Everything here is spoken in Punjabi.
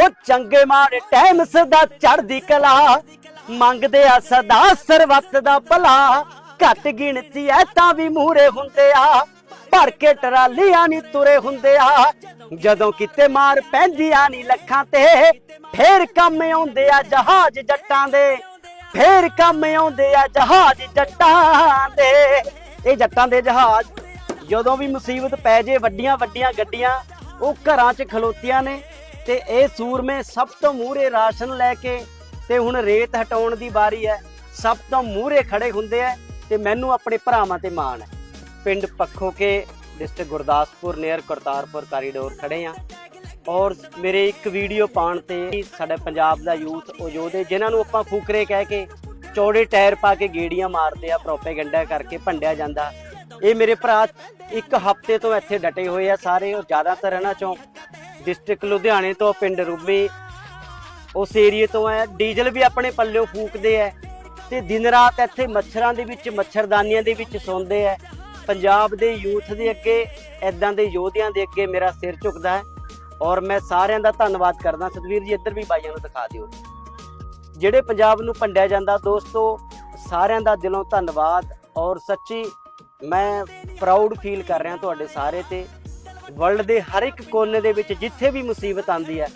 ਉਹ ਚੰਗੇ ਮਾੜੇ ਟਾਈਮ ਸਦਾ ਚੜਦੀ ਕਲਾ। ਮੰਗਦੇ ਆ ਸਦਾ ਸਰਵਤ ਦਾ ਭਲਾ। ਘੱਟ ਗਿਣਤੀ ਐ ਤਾਂ ਵੀ ਮੂਰੇ ਹੁੰਦੇ ਆ। ਭਰ ਕੇ ਟਰਾਲੀਆਂ ਨਹੀਂ ਤੁਰੇ ਹੁੰਦੇ ਆ। ਜਦੋਂ ਕਿਤੇ ਮਾਰ ਪੈਂਦੀਆਂ ਨਹੀਂ ਲੱਖਾਂ ਤੇ, ਫੇਰ ਕੰਮ ਆਉਂਦੇ ਆ ਜਹਾਜ਼ ਜੱਟਾਂ ਦੇ। ਫੇਰ ਕੰਮ ਆਉਂਦੇ ਆ ਜਹਾਜ਼ ਜੱਟਾਂ ਦੇ। ਇਹ ਜੱਟਾਂ ਦੇ ਜਹਾਜ਼, ਜਦੋਂ ਵੀ ਮੁਸੀਬਤ ਪੈ ਜੇ ਵੱਡੀਆਂ ਵੱਡੀਆਂ ਗੱਡੀਆਂ, ਉਹ ਘਰਾਂ 'ਚ ਖਲੋਤੀਆਂ ਨੇ। ਤੇ ਇਹ ਸੂਰਮੇ ਸਭ ਤੋਂ ਮੂਹਰੇ ਰਾਸ਼ਨ ਲੈ ਕੇ ਤੇ ਹੁਣ ਰੇਤ ਹਟਾਉਣ ਦੀ ਵਾਰੀ ਹੈ। ਸਭ ਤੋਂ ਮੂਹਰੇ ਖੜੇ ਹੁੰਦੇ ਆ ਤੇ ਮੈਨੂੰ ਆਪਣੇ ਭਰਾਵਾਂ ਤੇ ਮਾਣ ਹੈ। ਪਿੰਡ Pakhoke district Gurdaspur near Kartarpur corridor ਖੜੇ ਆ ਔਰ ਮੇਰੇ ਇੱਕ ਵੀਡੀਓ ਪਾਉਣ ਤੇ ਸਾਡਾ ਪੰਜਾਬ ਦਾ ਯੂਥ, ਉਹ ਯੋਧੇ, ਜਿਨ੍ਹਾਂ ਨੂੰ ਆਪਾਂ ਫੂਕਰੇ ਕਹਿ ਕੇ ਚੌੜੇ ਟਾਇਰ ਪਾ ਕੇ ਗੇੜੀਆਂ ਮਾਰਦੇ ਆ ਪ੍ਰੋਪੇਗੈਂਡਾ ਕਰਕੇ ਭੰਡਿਆ ਜਾਂਦਾ। ਇਹ ਮੇਰੇ ਭਰਾ ਇੱਕ ਹਫ਼ਤੇ ਤੋਂ ਇੱਥੇ ਡਟੇ ਹੋਏ ਆ ਸਾਰੇ, ਉਹ ਜ਼ਿਆਦਾਤਰ ਇਹਨਾਂ ਚੋਂ ਡਿਸਟ੍ਰਿਕਟ ਲੁਧਿਆਣੇ ਤੋਂ, ਪਿੰਡ ਰੂਬੀ। ਉਸ ਏਰੀਏ ਤੋਂ ਹੈ। ਡੀਜ਼ਲ ਵੀ ਆਪਣੇ ਪੱਲਿਓ ਫੂਕਦੇ ਐ ਤੇ ਦਿਨ ਰਾਤ ਇੱਥੇ ਮੱਛਰਾਂ ਦੇ ਵਿੱਚ, ਮੱਛਰਦਾਨੀਆਂ ਦੇ ਵਿੱਚ ਸੌਂਦੇ ਐ ਪੰਜਾਬ ਦੇ ਯੂਥ ਦੇ ਅੱਗੇ ਐਦਾਂ ਦੇ ਯੋਧਿਆਂ ਦੇ ਅੱਗੇ ਮੇਰਾ ਸਿਰ ਝੁਕਦਾ ਹੈ। ਔਰ ਮੈਂ ਸਾਰਿਆਂ ਦਾ ਧੰਨਵਾਦ ਕਰਦਾ। ਸਤਵੀਰ ਜੀ, ਇੱਧਰ ਵੀ ਬਾਈਆਂ ਨੂੰ ਦਿਖਾ ਦਿਓ। ਜਿਹੜੇ ਪੰਜਾਬ ਨੂੰ ਭੰਡਿਆ ਜਾਂਦਾ, ਦੋਸਤੋ, ਸਾਰਿਆਂ ਦਾ ਦਿਲੋਂ ਧੰਨਵਾਦ। ਔਰ ਸੱਚੀ ਮੈਂ ਪ੍ਰਾਊਡ ਫੀਲ ਕਰ ਰਿਹਾ ਤੁਹਾਡੇ ਸਾਰੇ ਤੇ। ਵਰਲਡ ਦੇ ਹਰ ਇੱਕ ਕੋਨੇ ਦੇ ਵਿੱਚ ਜਿੱਥੇ ਵੀ ਮੁਸੀਬਤ ਆਂਦੀ ਹੈ